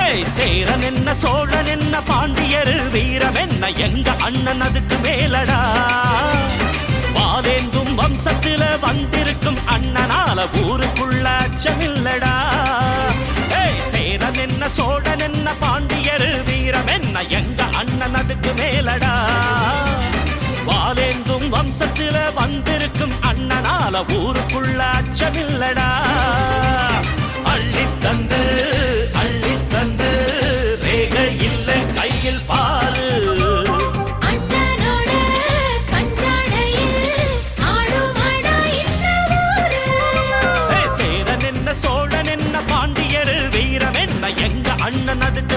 ஏய் சேரன் என்ன சோழன் என்ன பாண்டியர்? வீரம் என்ன எங்க அண்ணன்? அதுக்கு மேலடா. வாதேந்தும் வம்சத்துல வந்திருக்கும் அண்ணனால ஊருக்குள்ள அச்சமில்லடா. ஏய் சேரன் என்ன சோழன் என்ன பாண்டியர்? வீரம் என்ன எங்க அண்ணன்? அதுக்கு மேலடா. வாலேந்தும் வம்சத்துல வந்திருக்கும் அண்ணனால ஊருக்குள்ள அச்சமில்லடா. எங்க அண்ணன் அதுக்கு